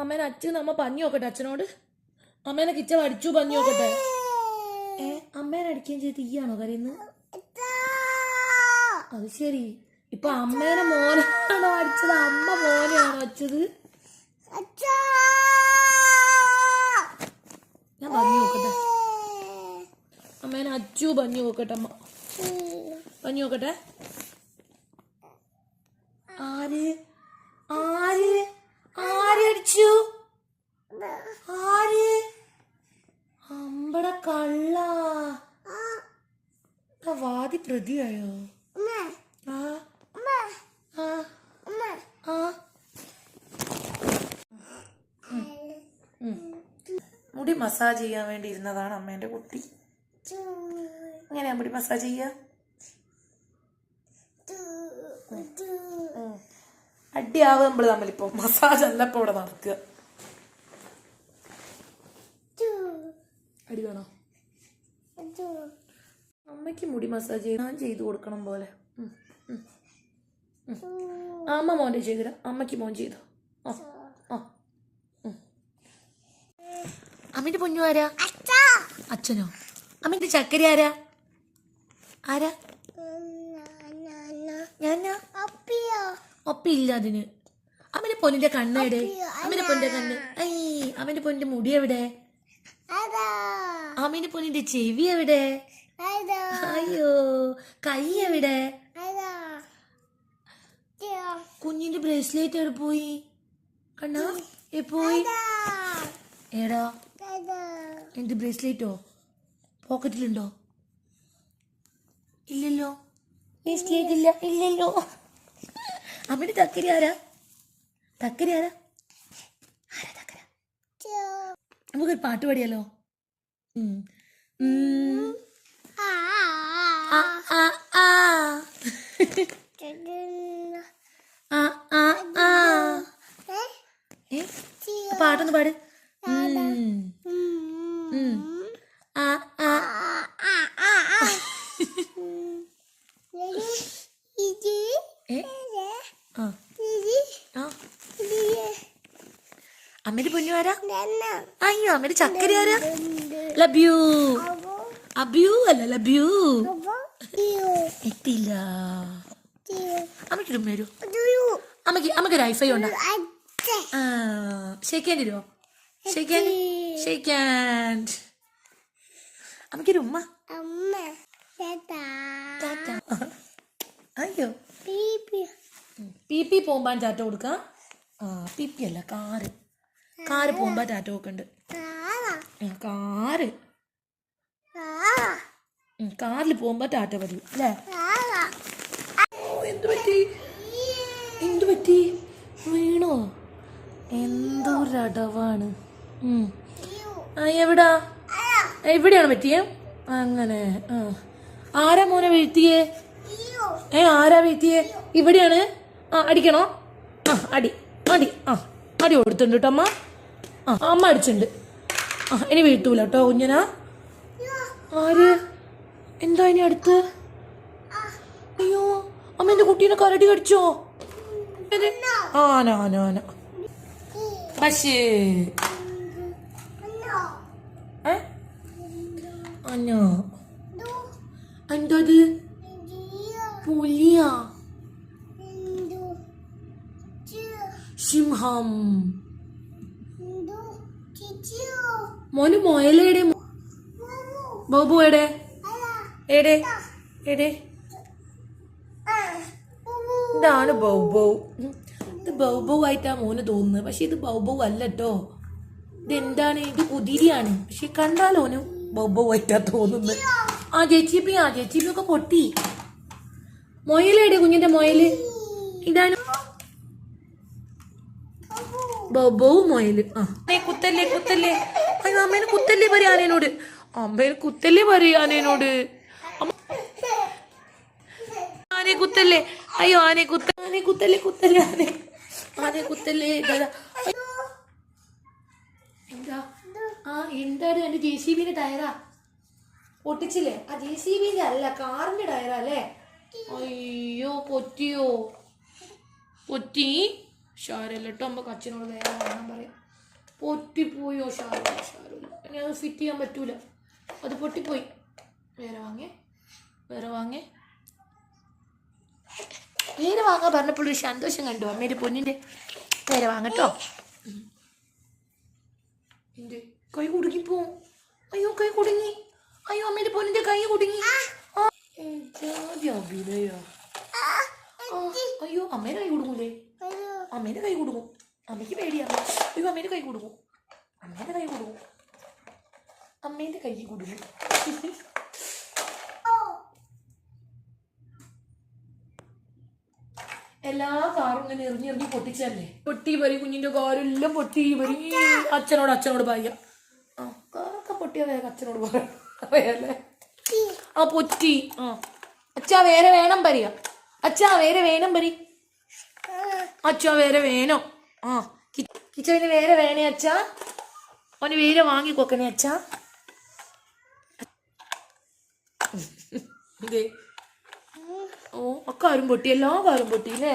അമ്മേനെ അച്ഛൻ അമ്മ പഞ്ഞു നോക്കട്ടെ അച്ഛനോട്? അമ്മേനെ കിച്ച അടിച്ചു പഞ്ഞു നോക്കട്ടെ. ഏ അമ്മേനെ അടിക്കുകയും ചെയ്ത് തീയാണോ കരയുന്നത് അത് ശരി. ഇപ്പൊ അമ്മേനെ മോനാണോ അടിച്ചത്? അമ്മ മോനെയാണോ അടിച്ചത്? ഞാൻ പഞ്ഞു നോക്കട്ടെ. അമ്മേനെ അച്ചു പഞ്ഞു നോക്കട്ടെ അമ്മ. പഞ്ഞു നോക്കട്ടെ. ആര് ആര് ആര് അടിച്ചു ആര് അമ്പട കള്ള വാതി പ്രതിയായോ? ആ. ആ. ആ. മുടി മസാജ് ചെയ്യാൻ വേണ്ടി ഇരുന്നതാണ് അമ്മേന്റെ കുട്ടി. എങ്ങനെയാ മുടി മസാജ് ചെയ്യാ? അടിയാവ് അടിയാവുക നമ്മൾ തമ്മിലിപ്പോ മസാജ് അല്ല ഇപ്പൊ ഇവിടെ നടക്കുക. അടി വേണോ? അമ്മയ്ക്ക് മുടി മസാജ് ചെയ്ത് ഞാൻ ചെയ്തു കൊടുക്കണം പോലെ. അമ്മ മോന്റെ ചെയ്തില്ല അമ്മയ്ക്ക് മോൻ ചെയ്തു. ആ ആ. അമ്മയുടെ പൊന്നു ആരാ? അച്ഛനോ? അമ്മയുടെ ചക്കര ആരാ? ആരാ? ഞാനാ? ഒപ്പില്ല അതിന്. അമ്മന്റെ പൊന്നിന്റെ കണ്ണ് എവിടെ? അമ്മന്റെ പൊന്നിന്റെ കണ്ണ്. ഐ അമ്മന്റെ പൊന്നിന്റെ മുടി എവിടെ? അമ്മന്റെ പൊന്നിന്റെ ചെവി എവിടെ? അയ്യോ കൈ എവിടെ? കുഞ്ഞിന്റെ ബ്രേസ്ലെറ്റ് എവിടെ പോയി? കണ്ണാ എ പോയി? എടാ എന്റെ ബ്രേസ്ലെറ്റോ? പോക്കറ്റിലുണ്ടോ? ഇല്ലല്ലോ. ബ്രേസ്ലെറ്റ് ഇല്ല ഇല്ലല്ലോ. അവിടെ തക്കരി ആരാ? തക്കരി ആരാ? ആരാ തക്കര? നമുക്കൊരു പാട്ട് പാടിയാലോ? പാട്ടൊന്ന് പാട് ഉം. ഉം. ആ, ആ. ഏ? ആ. ആ. അമ്മയുടെ പൊന്നു ആരാ? അയ്യോ അമ്മയുടെ ചക്കര ആരാ? ലബ്യൂ. അബ്യൂ അല്ല ലബ്യൂ. എത്തില്ല. അമ്മയ്ക്ക് ഇടും വരൂ അമ്മയ്ക്ക് അമ്മയ്ക്ക് ഒരു ഐഫൈ ഉണ്ടോ ആ ഷേക്കാൻ തരുമോ ഷേക്കാൻ ഷേക്കാൻ അമ്മയ്ക്കൊരു ഉമ്മ. അയ്യോ. പി പി. പോകുമ്പോൾ ചാറ്റ കൊടുക്കാം? ആ പി പി അല്ല കാറ്. കാറ് പോകുമ്പോൾ ടാറ്റ ഒക്കെ ആ, കാറ്. കാറിൽ പോകുമ്പോൾ ടാറ്റ പറയും അല്ലേ? എന്തു പറ്റി? എന്തു പറ്റി? വീണോ? എന്തൊരടവാണ്. ആ എവിടാ? എവിടെയാണ് പറ്റിയേ? അങ്ങനെ ആ. ആരാ മോനെ വീഴ്ത്തിയേ? ഏ ആരാ വീഴ്ത്തിയേ? ഇവിടെയാണ്. ആ അടിക്കണോ? ആ അടി അടി ആ. അടി കൊടുത്തിട്ടുണ്ട് കേട്ടോ അമ്മ. ആ അമ്മ അടിച്ചിട്ടുണ്ട്. ആ ഇനി വീട്ടൂല കേട്ടോ കുഞ്ഞനാ? ആര്? എന്താ ഇനി അടുത്ത്? അയ്യോ അമ്മ എന്റെ കുട്ടീനെ കരടി കടിച്ചോ? ആനാനാന ആന ആന ആന. പക്ഷേ അന എന്തത് പുലിയാ? സിംഹം. മോന് മോയലേടെ ബോബു എടെ. എടെ. എടെ. ഇതാണ് ബൗബൗ. ഇത് ബൗബൗ ആയിട്ടാ മോന് തോന്നുന്നത്. പക്ഷെ ഇത് ബൗബൗ അല്ല കേട്ടോ ഇതെന്താണ്? ഇത് കുതിരിയാണ്. പക്ഷെ കണ്ടാലോനും ബൗബൗ ആയിട്ടാ തോന്നുന്നത്. ആ ചേച്ചിപ്പി ആ ചേച്ചിപ്പി ഒക്കെ പൊട്ടി മൊയലേടെ കുഞ്ഞിന്റെ മൊയൽ. ഇതാണ് ബൗബൗ മൊയൽ. ആ. കുത്തല്ലേ കുത്തല്ലേ. അയ്യോ അമ്മേനെ കുത്തല്ലേ പറയാ ആനേനോട് അമ്മേനെ കുത്തല്ലേ പറയാ ആനേനോട് ആനെ കുത്തല്ലേ? അയ്യോ ആനെ കുത്ത ആനെ കുത്തല്ലേ കുത്തല്ലേ ആനെ ആനെ കുത്തല്ലേ. എന്താ? ആ എന്താണ്? എന്റെ ജെ സി ബിന്റെ ടയറാ? പൊട്ടിച്ചില്ലേ? ആ ജെ സി ബിന്റെ അല്ല കാറിന്റെ ടയറാ അല്ലേ? അയ്യോ പൊറ്റിയോ? പൊറ്റി? ഷാരല്ലോ അമ്മ കച്ചിനോട് വേറെ പറയാം. പൊട്ടിപ്പോയോ ഷാരൂല ഷാരൂല ഇനി അത് ഫിറ്റ് ചെയ്യാൻ പറ്റൂല. അത് പൊട്ടിപ്പോയി. വേറെ വാങ്ങേ വേറെ വാങ്ങേ വേറെ വാങ്ങാൻ പറഞ്ഞപ്പോൾ ഒരു സന്തോഷം കണ്ടു. അമ്മേന്റെ പൊന്നിന്റെ വേറെ വാങ്ങട്ടോ. എന്റെ കൈ കുടുങ്ങിപ്പോവും അയ്യോ കൈ കുടുങ്ങി. അയ്യോ അമ്മേന്റെ പൊന്നിന്റെ കൈ കുടുങ്ങി. അഭിനയോ. അയ്യോ അമ്മേന്റെ കൈ കുടുങ്ങൂലേ? അമ്മേന്റെ കൈ കുടുങ്ങും. അമ്മയ്ക്ക് പേടിയാണ്. അയ്യോ അമ്മേന്റെ കൈ കൊടുക്കും അമ്മേന്റെ കൈ കൊടുക്കും അമ്മേന്റെ കൈ കൊടുക്കും എല്ലാ കാറും ഇങ്ങനെ എറിഞ്ഞെറിഞ്ഞ് പൊട്ടിച്ചല്ലേ പൊട്ടി വരി കുഞ്ഞിന്റെ കാരെല്ലാം പൊട്ടി വരി. അച്ഛനോട് അച്ഛനോട് പറയാ ആ കാറൊക്കെ പൊട്ടിയ വേഗം അച്ഛനോട് പറയാല്ലേ ആ പൊറ്റി. ആ. അച്ഛാ വേറെ വേണം പറയാ അച്ഛാ വേറെ വേണം പരി. അച്ഛാ വേറെ വേണോ. ആ കിച്ചവിന് വേറെ വേണേ അച്ഛാ. ഓന് വേറെ വാങ്ങി കൊക്കണേ അച്ഛാ. ഓ ഒക്കെ അരും പൊട്ടി എല്ലാ കാരും പൊട്ടി അല്ലേ